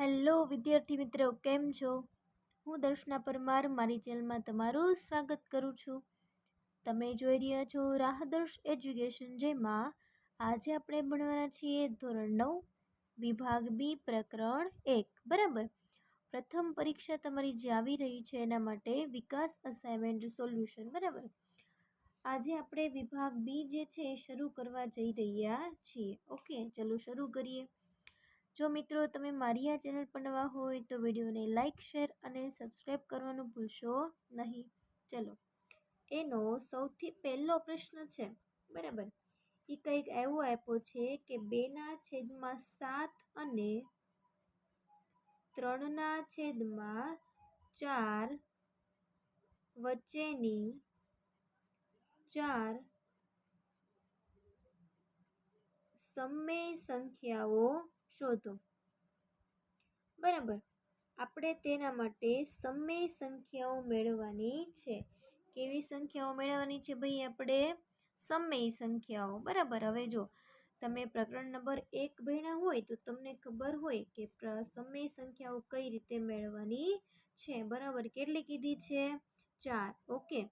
Hello વિદ્યાર્થી મિત્રો, કેમ છો? હું દર્શના પરમાર, મારી ચેનલમાં તમારું સ્વાગત કરું છું. તમે જોઈ રહ્યા છો રાહદર્શ એજ્યુકેશન, જેમાં આજે આપણે ભણવાના છીએ ધોરણ નવ, વિભાગ બી, પ્રકરણ એક, બરાબર? પ્રથમ પરીક્ષા તમારી જે આવી રહી છે એના માટે વિકાસ અસાઇનમેન્ટ સોલ્યુશન બરાબર? આજે આપણે વિભાગ બી જે છે એ શરૂ કરવા જઈ રહ્યા છીએ. ઓકે, ચલો શરૂ કરીએ. જો મિત્રો તમે મારી આ ચેનલ પર નવા હોય તો વિડીયોને લાઇક શેર અને સબસ્ક્રાઈબ કરવાનું ભૂલશો નહીં. ચલો, એનો સૌથી પહેલો પ્રશ્ન છે, બરાબર? એ કંઈક એવો આપ્યો છે કે બેના છેદમાં સાત અને ત્રણના છેદમાં ચાર વચ્ચેની ચાર સમય સંખ્યાઓ શોધો. બરાબર. આપણે તેના માટે સમય સંખ્યાઓ મેળવવાની છે. કેવી સંખ્યાઓ મેળવવાની છે ભાઈ આપણે? સમય સંખ્યાઓ. બરાબર. હવે જો તમે પ્રકરણ નંબર એક ભણ્યા હોય તો તમને ખબર હોય કે સમય સંખ્યાઓ કઈ રીતે મેળવવાની છે. બરાબર. કેટલી કીધી છે? ચાર. ઓકે.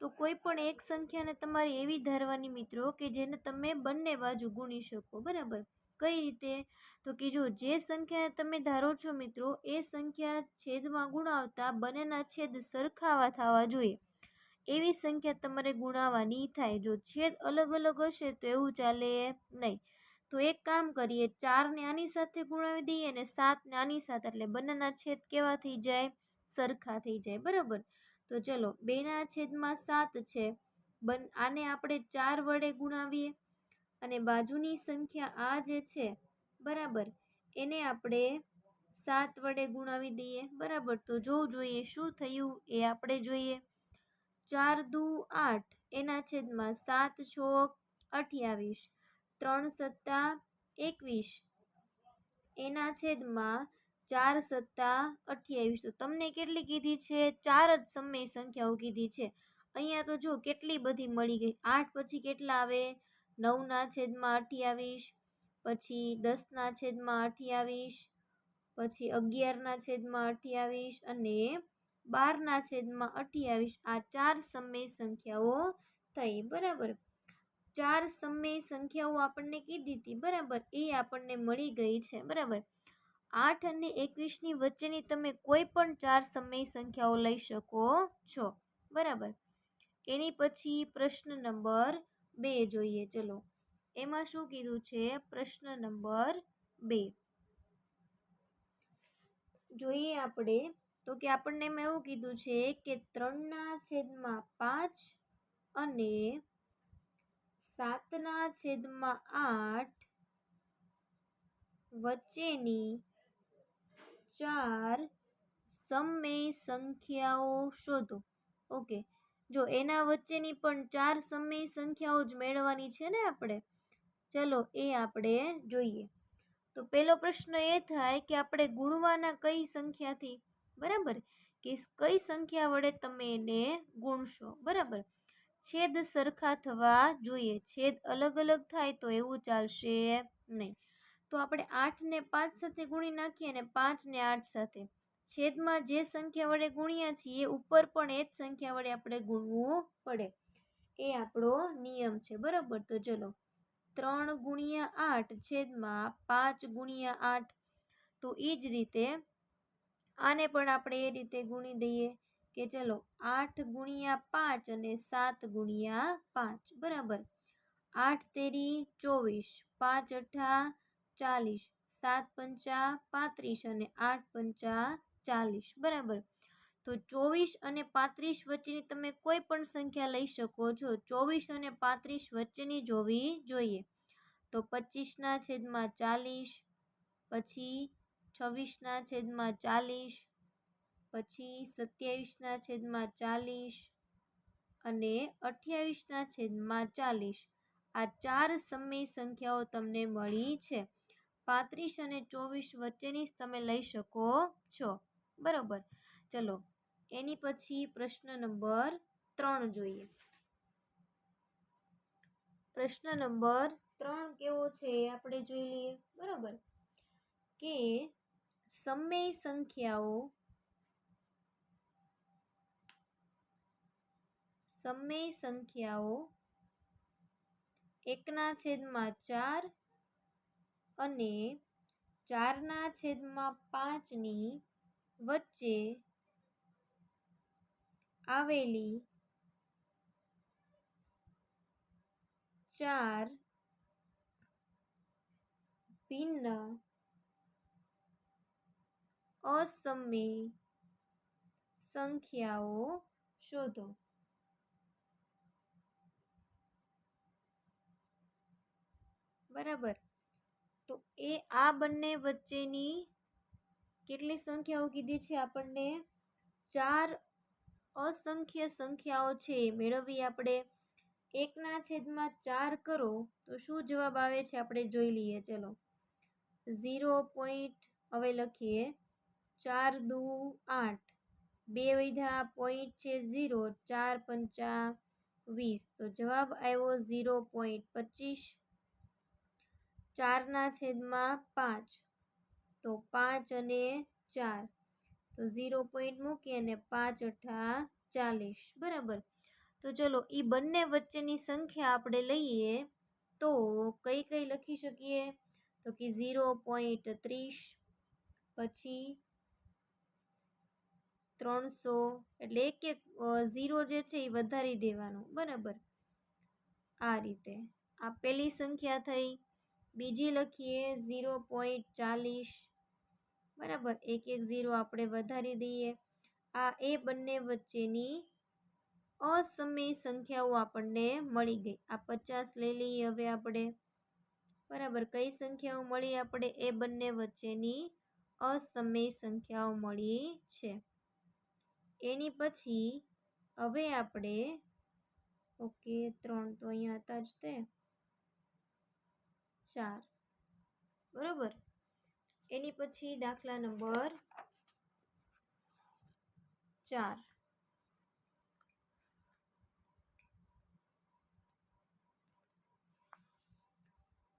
તો કોઈ પણ એક સંખ્યાને તમારે એવી ધારવાની મિત્રો કે જેને તમે બંને બાજુ ગુણી શકો. બરાબર. કઈ રીતે? તો કે જો, જે સંખ્યા તમે ધારો છો મિત્રો, એ સંખ્યા છેદમાં ગુણાવતા બંનેના છેદ સરખાવા થવા જોઈએ. એવી સંખ્યા તમારે ગુણાવવાની થાય. જો છેદ અલગ અલગ હશે તો એવું ચાલે નહીં. તો એક કામ કરીએ, ચારને આની સાથે ગુણાવી દઈએ અને સાતને આની સાથે. એટલે બંનેના છેદ કેવા થઈ જાય? સરખા થઈ જાય. બરાબર? તો ચલો, બેના છેદમાં સાત છે. બન, આને આપણે ચાર વડે ગુણાવીએ. અને બાજુની સંખ્યા આ જે છે, બરાબર, એને આપણે સાત વડે ગુણાવી દઈએ, બરાબર, તો જોવું જોઈએ શું થયું એ આપણે જોઈએ. ચાર દુ આઠ, એના છેદમાં સાત છો અઠ્યાવીસ, ત્રણ સત્તા એકવીસ, એના છેદમાં ચાર સત્તા અઠ્યાવીસ, તો તમને કેટલી કીધી છે? ચાર જ સમય સંખ્યાઓ કીધી છે. અહીંયા તો જો કેટલી બધી મળી ગઈ, આઠ પછી કેટલા આવે? નવના છેદમાં અઠ્યાવીસ પછી દસના છેદમાં અઠ્યાવીસ પછી અગિયારના છેદમાં અઠ્યાવીસ અને બારના છેદમાં અઠ્યાવીસ આ ચાર સમય સંખ્યાઓ થઈ, બરાબર? ચાર સમય સંખ્યાઓ આપણને કીધી હતી, બરાબર? એ આપણને મળી ગઈ છે, બરાબર? આઠ અને એકવીસની વચ્ચેની તમે કોઈ પણ ચાર સમય સંખ્યાઓ લઈ શકો છો, બરાબર? એની પછી પ્રશ્ન નંબર બે જોઈએ. ચલો. એમાં શું કીધું છે? પ્રશ્ન નંબર બે. જોઈએ આપણે. તો કે આપણને એમાં એવું કીધું છે કે ત્રણના છેદમાં પાંચ અને સાતના છેદમાં આઠ વચ્ચેની ચાર સમય સંખ્યાઓ શોધો. ઓકે. જો એના વચ્ચેની પણ ચાર સમય સંખ્યાઓ જ મેળવવાની છે ને આપણે? ચલો એ આપણે જોઈએ. તો પહેલો પ્રશ્ન એ થાય કે આપણે ગુણવાના કઈ સંખ્યાથી? બરાબર? કે કઈ સંખ્યા વડે તમે એને ગુણશો? બરાબર? છેદ સરખા થવા જોઈએ. છેદ અલગ અલગ થાય તો એવું ચાલશે નહીં. તો આપણે આઠને પાંચ સાથે ગુણી નાખીએ અને પાંચને આઠ સાથે. છેદમાં જે સંખ્યા વડે ગુણ્યા છીએ ઉપર પણ એ જ સંખ્યા વડે આપણે ગુણવું પડે. એ આપણો નિયમ છે, બરાબર? તો ચલો, ત્રણ ગુણ્યા આઠ છેદમાં પાંચ ગુણ્યા આઠ. તો એ જ રીતે આને પણ આપણે એ રીતે ગુણી દઈએ કે ચલો, આઠ ગુણ્યા પાંચ અને સાત ગુણ્યા પાંચ, બરાબર? આઠ તેરી ચોવીસ, પાંચ અઠા ચાલીસ, સાત પંચા પાંત્રીસ અને આઠ પંચા ચાલીસ, બરાબર. તો ચોવીસ અને પાંત્રીસ વચ્ચેની તમે કોઈ પણ સંખ્યા લઈ શકો છો. ચોવીસ અને પાંત્રીસ વચ્ચેની જોવી જોઈએ. તો પચીસના છેદમાં ચાલીસ, પછી છવ્વીસના છેદમાં ચાલીસ, પછી સત્યાવીસના છેદમાં ચાલીસ અને અઠ્યાવીસના છેદમાં ચાલીસ. આ ચાર સમય સંખ્યાઓ તમને મળી છે. પાંત્રીસ અને ચોવીસ વચ્ચેની જ તમે લઈ શકો છો. બરાબર. ચલો, એની પછી પ્રશ્ન નંબર ત્રણ જોઈએ. પ્રશ્ન નંબર ત્રણ કેવો છે આપણે જોઈ લઈએ. બરાબર. કે સમય સંખ્યાઓ સમય સંખ્યાઓ એકના છેદમાં ચાર અને ચારના છેદમાં પાંચની વચ્ચે આવેલી ચાર ભિન્ન અસમય સંખ્યાઓ શોધો. બરાબર. તો એ આ બંને વચ્ચેની કેટલી સંખ્યાઓ કીધી છે આપણને? ચાર અસંખ્ય સંખ્યાઓ છે. મેળવી આપણે. એકના છેદમાં ચાર કરો તો શું જવાબ આવે છે આપણે જોઈ લઈએ. ચલો. ઝીરો પોઈન્ટ, હવે લખીએ. ચાર દુ આઠ. બે વૈધા પોઈન્ટ છે ઝીરો, ચાર પંચા વીસ. તો જવાબ આવ્યો ઝીરો પોઈન્ટ પચીસ. ચારના છેદમાં પાંચ. તો પાંચ અને ચાર. તો ઝીરો પોઈન્ટ મૂકી અને પાંચ અઠા ચાલીસ. બરાબર? તો ચલો એ બંને વચ્ચેની સંખ્યા આપણે લઈએ તો કઈ કઈ લખી શકીએ? તો કે ઝીરો પોઈન્ટ ત્રીસ, પછી ત્રણસો, એટલે એક એક ઝીરો જે છે એ વધારી દેવાનું. બરાબર? આ રીતે. આ પહેલી સંખ્યા થઈ. બીજી લખીએ ઝીરો પોઈન્ટ ચાલીસ બરાબર? એક એક ઝીરો આપણે વધારી દઈએ. આ એ બંને વચ્ચેની અસમય સંખ્યાઓ આપણને મળી ગઈ. આ પચાસ લઈ લઈએ હવે આપણે. બરાબર? કઈ સંખ્યાઓ મળી આપણે? એ બંને વચ્ચેની અસમય સંખ્યાઓ મળી છે. એની પછી હવે આપણે, ઓકે, ત્રણ તો અહીંયા હતા જ તે. ચાર. બરાબર? એની પછી દાખલા નંબર ચાર.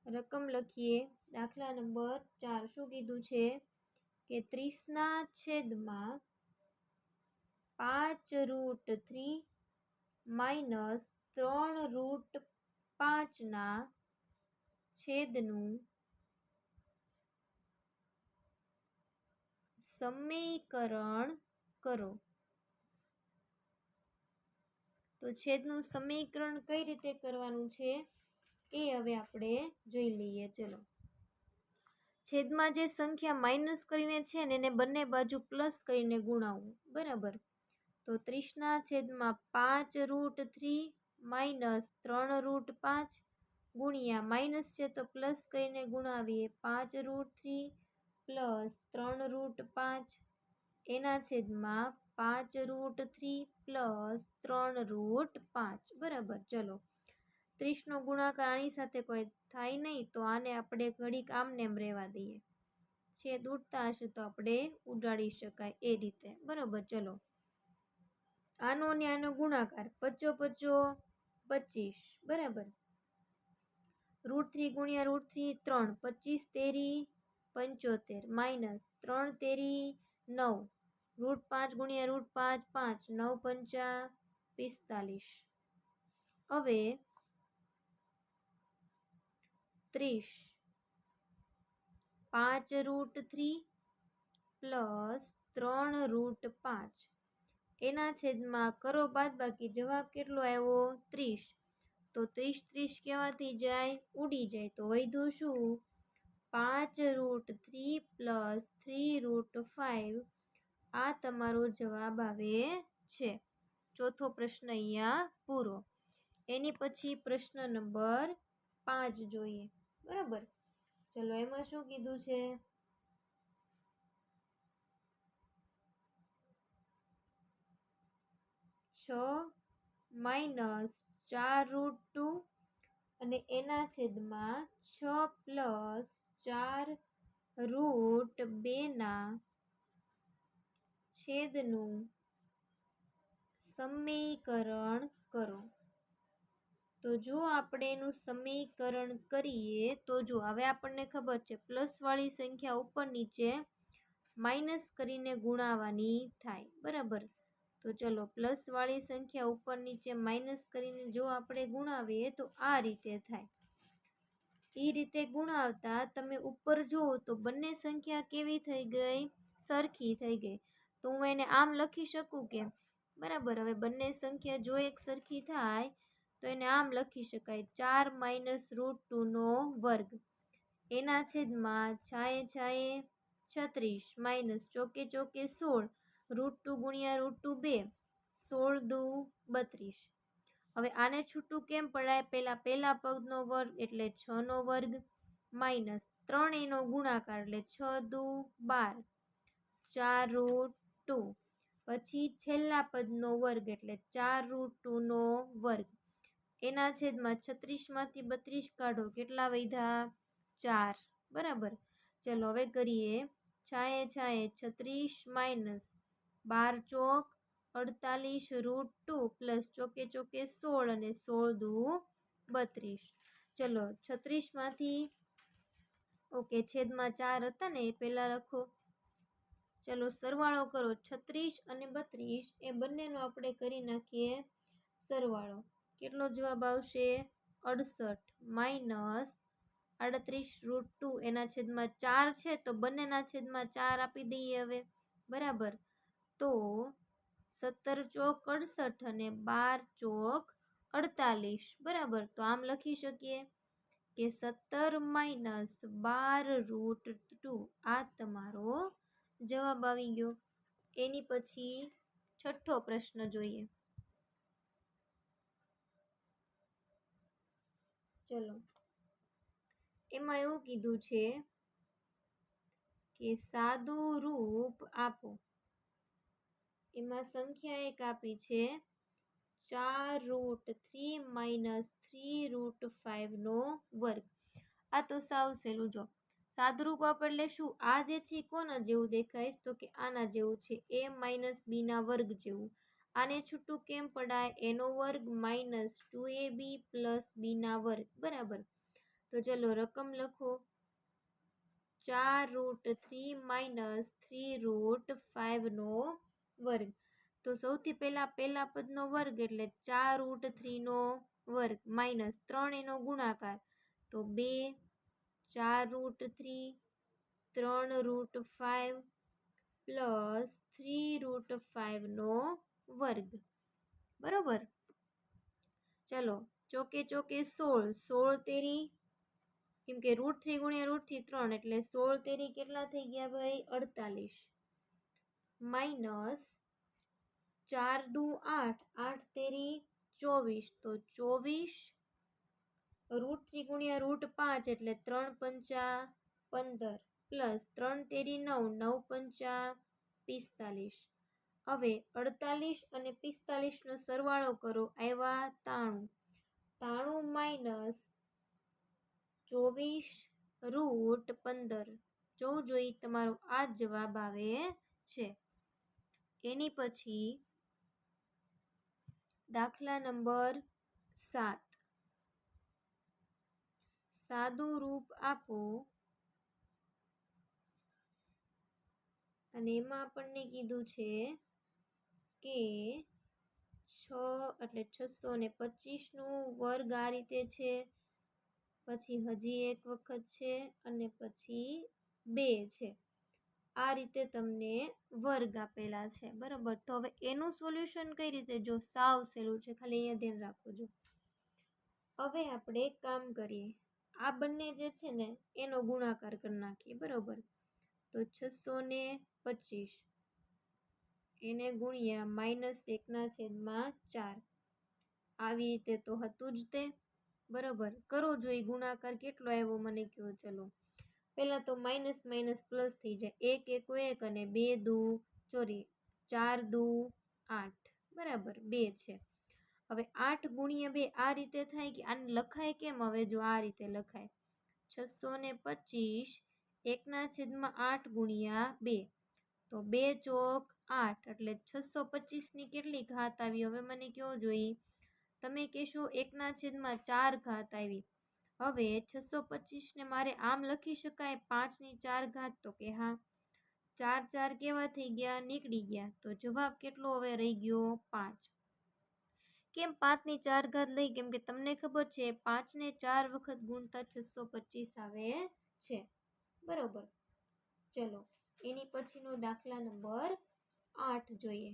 રકમ લખીએ. દાખલા નંબર ચાર. શું કીધું છે? કે ત્રીસના છેદમાં પાંચ રૂટ થ્રી માઇનસ ત્રણ રૂટ પાંચના છેદનું સમીકરણ કરો. તો છેદનું સમીકરણ કઈ રીતે કરવાનું છે? એ હવે આપણે જોઈ લઈએ. ચલો. છેદમાં જે સંખ્યા માઇનસ કરીને છે ને એને બંને બાજુ પ્લસ કરીને ગુણાવવું બરાબર? તો ત્રીસના છેદમાં પાંચ રૂટ થ્રી માઇનસ ત્રણ રૂટ પાંચ ગુણ્યા માઇનસ છે તો પ્લસ કરીને ગુણાવીએ પાંચ રૂટ થ્રી પ્લસ ત્રણ રૂટ પાંચ. એના છેદમાં પાંચ રૂટ થ્રી પ્લસ ત્રણ રૂટ પાંચ. બરાબર, ચલો. ત્રીસનો ગુણાકાર આની સાથે કોઈ થાય નહીં, તો આને આપણે ઘડીક આમને એમ રહેવા દઈએ. છેદ ઉડતા હશે તો આપણે ઉડાડી શકાય એ રીતે. બરાબર, ચલો. આનો ને આનો ગુણાકાર પચો પચો પચીસ. બરાબર. રૂટ થ્રી ગુણ્યા રૂટ થ્રી ત્રણ. પચીસ તેરી પંચોતેર માઇનસ ત્રણ તેરી નવ, રૂટ પાંચ ગુણ્યા રૂટ પાંચ પાંચ, નવ પંચા પિસ્તાલીસ. હવે ત્રીસ. પાંચ રૂટ થ્રી પ્લસ ત્રણ રૂટ પાંચ. એના છેદમાં કરો બાદ બાકી જવાબ કેટલો આવ્યો? ત્રીસ. તો ત્રીસ ત્રીસ કહેવાથી જાય, ઉડી જાય. તો વધ્યું શું? પાંચ root three plus three root five આ તમારો જવાબ આવે છે. ચોથો પ્રશ્ન અહીંયા પૂરો. એની પછી પ્રશ્ન નંબર પાંચ જોઈએ. બરાબર? ચલો, એમાં શું કીધું છે? છ માઇનસ ચાર રૂટ ટુ અને એના છેદમાં છ પ્લસ ચાર રૂટ બેના છેદનું સમીકરણ કરો. તો જો આપણે એનું સમીકરણ કરીએ, તો જો હવે આપણને ખબર છે પ્લસવાળી સંખ્યા ઉપર નીચે માઇનસ કરીને ગુણાવાની થાય, બરાબર? તો ચલો પ્લસવાળી સંખ્યા ઉપર નીચે માઇનસ કરીને જો આપણે ગુણાવીએ, તો આ રીતે થાય. એ રીતે ગુણાવતા તમે ઉપર જુઓ તો બંને સંખ્યા કેવી થઈ ગઈ? સરખી થઈ ગઈ. તો હું એને આમ લખી શકું કે બરાબર, હવે બંને સંખ્યા જો એક સરખી થાય, તો એને આમ લખી શકાય. ચાર માઇનસ રૂટ ટુનો વર્ગ. એના છેદમાં છાએ છાએ છત્રીસ માઇનસ ચોકે ચોકે સોળ. રૂટ ટુ ગુણ્યા રૂટ ટુ બે. સોળ દુ બત્રીસ. હવે આને છૂટું કેમ પડાય? પહેલાં પહેલા પદનો વર્ગ એટલે છનો વર્ગ માઇનસ ત્રણ એનો ગુણાકાર એટલે છ દુ બાર. ચાર રૂટ ટુ. પછી છેલ્લા પદનો વર્ગ એટલે ચાર રૂટ ટુનો વર્ગ. એના છેદમાં છત્રીસમાંથી બત્રીસ કાઢો. કેટલા વૈધા? ચાર. બરાબર. ચલો હવે કરીએ. છાએ છાએ છત્રીસ માઇનસ બાર ચોક અડતાલીસ રૂટ ટુ પ્લસ ચોકે ચોકે સોળ અને સોળ દુ બત્રીસ. ચલો છત્રીસમાંથી ઓકે, છેદમાં ચાર હતા ને એ પહેલાં લખો. ચલો સરવાળો કરો, છત્રીસ અને બત્રીસ, એ બંનેનો આપણે કરી નાખીએ સરવાળો. કેટલો જવાબ આવશે? અડસઠ માઇનસ આડત્રીસ રૂટ ટુ એના છેદમાં ચાર છે, તો બંનેના છેદમાં ચાર આપી દઈએ હવે. બરાબર. તો સત્તર ચોક અડસઠ અને બાર ચોક અડતાલીસ. બરાબર? તો આમ લખી શકીએ કે સત્તર માઇનસ બાર રૂટ ટુ. આ તમારો જવાબ આવી ગયો. એની પછી છઠ્ઠો પ્રશ્ન જોઈએ. ચલો. એમાં એવું કીધું છે કે સાદું રૂપ આપો. એમાં સંખ્યા એક આપી છે. ચાર root three minus three root ફાઇવનો વર્ગ. આ તો સાવ સહેલું જો. સાદુરૂપ આપણે શું આ જે છે કોના જેવું દેખાય? તો કે આના જેવું છે. એ માઇનસ બીના વર્ગ જેવું. આને છૂટું કેમ પડાય? એનો વર્ગ minus two A B plus બીના વર્ગ. બરાબર. તો ચલો રકમ લખો. ચાર root three minus three root ફાઇવનો વર્ગ. તો સૌથી પહેલાં, પહેલા પદનો વર્ગ એટલે ચાર રૂટ થ્રીનો વર્ગ માઇનસ ત્રણ એનો ગુણાકાર. તો બે, ચાર રૂટ થ્રી, ત્રણ root five plus three root ફાઇવનો વર્ગ. બરાબર? ચલો, ચોકે ચોકે સોળ. સોળ તેરી, કેમ કે રૂટ થ્રી ગુણ્યા રૂટ થ્રી ત્રણ, એટલે સોળ તેરી કેટલા થઈ ગયા ભાઈ? અડતાલીસ. માઇનસ ચાર દુ આઠ આઠ તેરી ચોવીસ. તો ચોવીસ રૂટ થ્રી ગુણ્યા રૂટ પાંચ એટલે ત્રણ પંચા પંદર પ્લસ ત્રણ તેરી નવ નવ પંચા પિસ્તાલીસ. હવે અડતાલીસ અને પિસ્તાલીસનો સરવાળો કરો. આવ્યા તાણું. તાણું માઇનસ ચોવીસ રૂટ પંદર. જોવું જોઈએ તમારો આ જવાબ આવે છે. એની પછી દાખલા નંબર સાત. સાદું રૂપ આપો અને એમાં આપણને કીધું છે કે છ એટલે છસો ને પચીસનું વર્ગ આ રીતે છે. પછી હજી એક વખત છે અને પછી બે છે. આ રીતે તમને વર્ગ આપેલા છે, બરાબર? તો હવે એનું સોલ્યુશન કઈ રીતે? જો સાવ સહેલું છે, ખાલી અહીંયા ધ્યાન રાખો, જો. હવે આપણે એક કામ કરીએ. આ બંને જે છે ને, એનો ગુણાકાર કરી નાખીએ, બરાબર? તો છસો ને પચીસ. એને ગુણ્યા માઇનસ એકના છેદમાં ચાર. આવી રીતે તો હતું જ તે, બરાબર? કરો જોઈ ગુણાકાર કેટલો આવ્યો મને કહો, ચલો. પહેલાં તો માઇનસ માઇનસ પ્લસ થઈ જાય. એક, એકો, એક અને બે દુ ચોરી ચાર દુ, આઠ. બરાબર, બે છે. હવે આઠ ગુણ્યા બે આ રીતે થાય કે આને લખાય કેમ? હવે જો આ રીતે લખાય. છસો ને પચીસ એકના છેદમાં આઠ ગુણ્યા બે. તો બે ચોક આઠ, એટલે છસો પચીસની કેટલી ઘાત આવી? હવે મને કેવો જોઈએ? તમે કહેશો એકના છેદમાં ચાર ઘાત આવી. હવે છસો પચીસને મારે આમ લખી શકાય પાંચની ચાર ઘાત તો કે હા. ચાર ચાર કેવા થઈ ગયા? નીકળી ગયા. તો જવાબ કેટલો હવે રહી ગયો? પાંચ. કેમ પાંચની ચાર ઘાત લઈ? કેમ કે તમને ખબર છે પાંચને ચાર વખત ગુણતા છસો પચીસ આવે છે. બરોબર. ચલો, એની પછીનો દાખલા નંબર આઠ જોઈએ.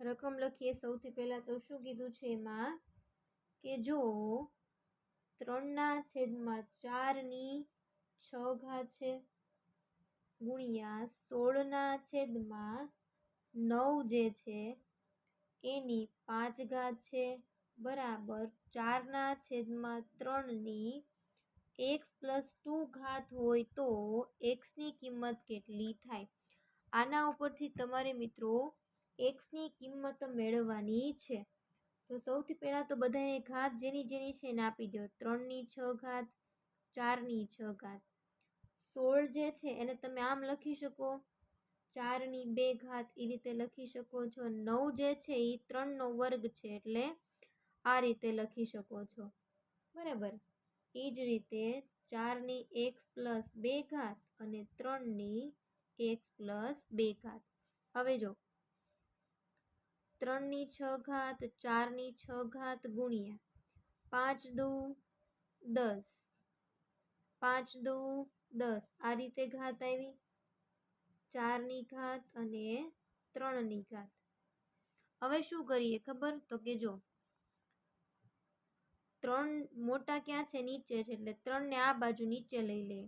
રકમ લખીએ, સૌથી પહેલાં તો શું કીધું છે એમાં? કે જો ત્રણના છેદમાં ચારની છ ઘાત છે, ગુણ્યા સોળના છેદમાં નવ જે છે, એની પાંચ ઘાત છે, બરાબર ચારના છેદમાં ત્રણની એક્સ પ્લસ ટુ ઘાત હોય તો એક્સની કિંમત કેટલી થાય? આના ઉપરથી તમારે મિત્રો એક્સની કિંમત મેળવવાની છે. તો સૌથી પહેલાં તો બધાને ઘાત જેની જેની છે એને આપી દો. ત્રણની છ ઘાત, ચારની છ ઘાત. સોળ જે છે એને તમે આમ લખી શકો. ચારની બે ઘાત એ રીતે લખી શકો છો. નવ જે છે એ ત્રણનો વર્ગ છે એટલે આ રીતે લખી શકો છો. બરાબર? એ જ રીતે ચારની એક્સ પ્લસ બે ઘાત અને ત્રણની એક્સ પ્લસ બે ઘાત. હવે જો ત્રણની છ ઘાત, ચારની છ ઘાત ગુણ્યા પાંચ દુ દસ. પાંચ દુ દસ. આ રીતે ઘાત આવી. ચારની ઘાત અને ત્રણની ઘાત. હવે શું કરીએ ખબર? તો કે જો, ત્રણ મોટા ક્યાં છે? નીચે છે. એટલે ત્રણને આ બાજુ નીચે લઈ લે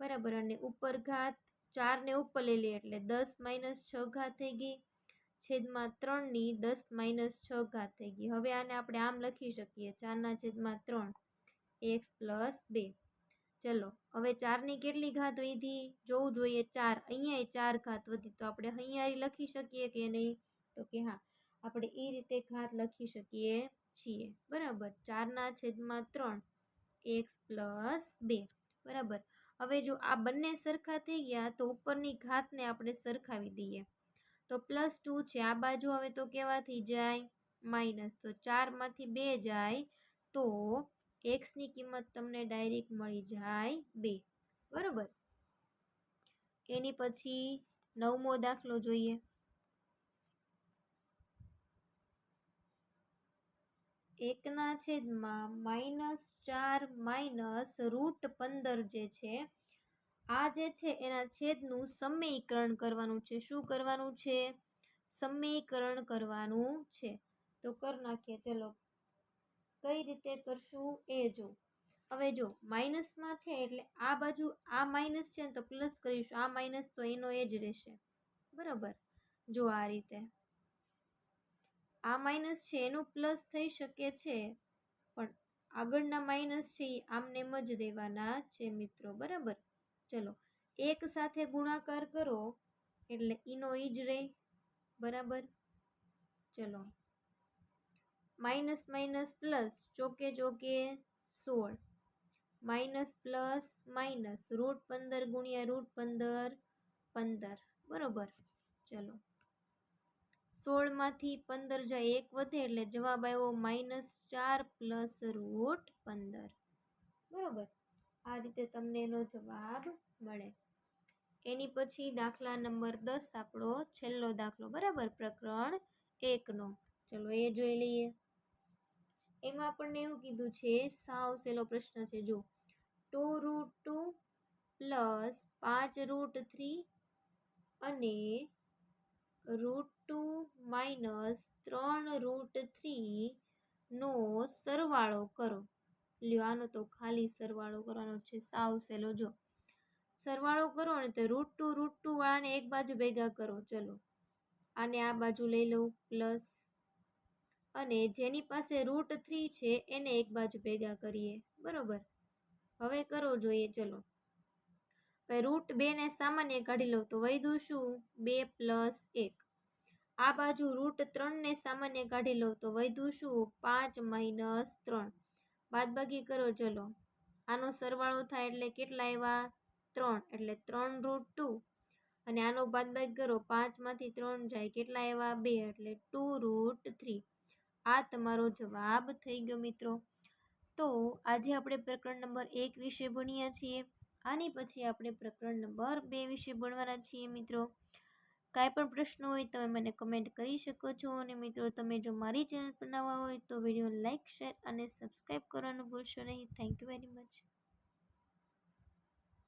બરાબર. અને ઉપર ઘાત ચારને ઉપર લઈ લે એટલે દસ માઇનસ છ ઘાત થઈ ગઈ. છેદમાં ત્રણની દસ માઇનસ છ ઘાત થઈ ગઈ. હવે આને આપણે આમ લખી શકીએ. ચારના છેદમાં ત્રણ, એક્સ પ્લસ બે. ચલો, હવે ચારની કેટલી ઘાત વધી? જોવું જોઈએ, ચાર. અહીંયા ચાર ઘાત વધી. તો આપણે અહીંયા લખી શકીએ કે નહીં? તો કે હા, આપણે એ રીતે ઘાત લખી શકીએ છીએ. બરાબર? ચારના છેદમાં ત્રણ, એક્સ પ્લસ બે. બરાબર? હવે જો આ બંને સરખા થઈ ગયા, તો ઉપરની ઘાતને આપણે સરખાવી દઈએ. તો પ્લસ ટુ છે. આ બાજુ હવે તો કેવાથી જાય? માઇનસ તો ચારમાંથી બે જાય તો એક્સની કિંમત તમને ડાયરેક્ટ મળી જાય બે. બરાબર? એની પછી નવમો દાખલો જોઈએ. એકના છેદમાં માઇનસ ચાર માઇનસ રૂટ પંદર જે છે આ જે છે, એના છેદનું સમીકરણ કરવાનું છે. શું કરવાનું છે? સમીકરણ કરવાનું છે. તો કરી નાખીએ. ચલો. કઈ રીતે કરશું? એ જો. હવે જો, માઇનસમાં છે એટલે આ બાજુ આ માઇનસ છે ને તો પ્લસ કરીશું. આ માઇનસ તો એનો એ જ રહેશે. બરાબર? જો આ રીતે. આ માઇનસ છે, એનું પ્લસ થઈ શકે છે. પણ આગળના માઇનસ છે એ આમનેમ જ રહેવાના છે મિત્રો. બરાબર? ચલો, એક સાથે ગુણાકાર કરો, એટલે ઈનો ઈ જ રહે, બરાબર? ચલો. માઇનસ માઇનસ પ્લસ, ચોકે ચોકે સોળ. માઇનસ પ્લસ માઇનસ, રૂટ પંદર ગુણ્યા રૂટ પંદર પંદર, બરાબર? ચલો. સોળમાંથી પંદર જાય એક વધે, એટલે જવાબ આવ્યો માઇનસ ચાર પ્લસ રૂટ પંદર. બરોબર? આ રીતે તમને એનો જવાબ મળે. એની પછી દાખલા નંબર દસ, આપણો છેલ્લો દાખલો, બરાબર? પ્રકરણ એકનો. ચલો એ જોઈ લઈએ. એમાં આપણને એવું કીધું છે, સાવ સહેલો પ્રશ્ન છે જો ટુ રૂટ ટુ પ્લસ પાંચ રૂટ થ્રી અને રૂટ ટુ માઇનસ ત્રણ રૂટ થ્રીનો સરવાળો કરો. લ્યો, આનો તો ખાલી સરવાળો કરવાનો છે, સાવ સહેલો. જો, સરવાળો કરો ને તો રૂટ ટુ રૂટ ટુ વાળાને એક બાજુ ભેગા કરો, ચલો. આને આ બાજુ લઈ લઉં પ્લસ અને જેની પાસે રૂટ થ્રી છે, એને એક બાજુ ભેગા કરીએ, બરોબર? હવે કરો જોઈએ, ચલો. રૂટ બેને સામાન્ય કાઢી લઉં તો વૈધું શું? બે પ્લસ એક. આ બાજુ રૂટ ત્રણને સામાન્ય કાઢી લઉં તો વૈધું શું? પાંચ માઇનસ ત્રણ. બાદબાકી કરો, ચલો. આનો સરવાળો થાય એટલે કેટલા આવ્યા? ત્રણ. એટલે ત્રણ રૂટ ટુ અને આનો બાદબાકી કરો પાંચમાંથી ત્રણ જાય. કેટલા આવ્યા? બે. એટલે ટુ રૂટ થ્રી આ તમારો જવાબ થઈ ગયો, મિત્રો. તો આજે આપણે પ્રકરણ નંબર એક વિશે ભણ્યા છીએ. આની પછી આપણે પ્રકરણ નંબર બે વિશે ભણવાના છીએ, મિત્રો. કાંઈ પણ પ્રશ્ન હોય તમે મને કમેન્ટ કરી શકો છો. અને મિત્રો, તમે જો મારી ચેનલ પર નવા હોય તો વીડિયો લાઇક શેર અને સબસ્ક્રાઈબ કરવાનું ભૂલશો નહીં. Thank you very much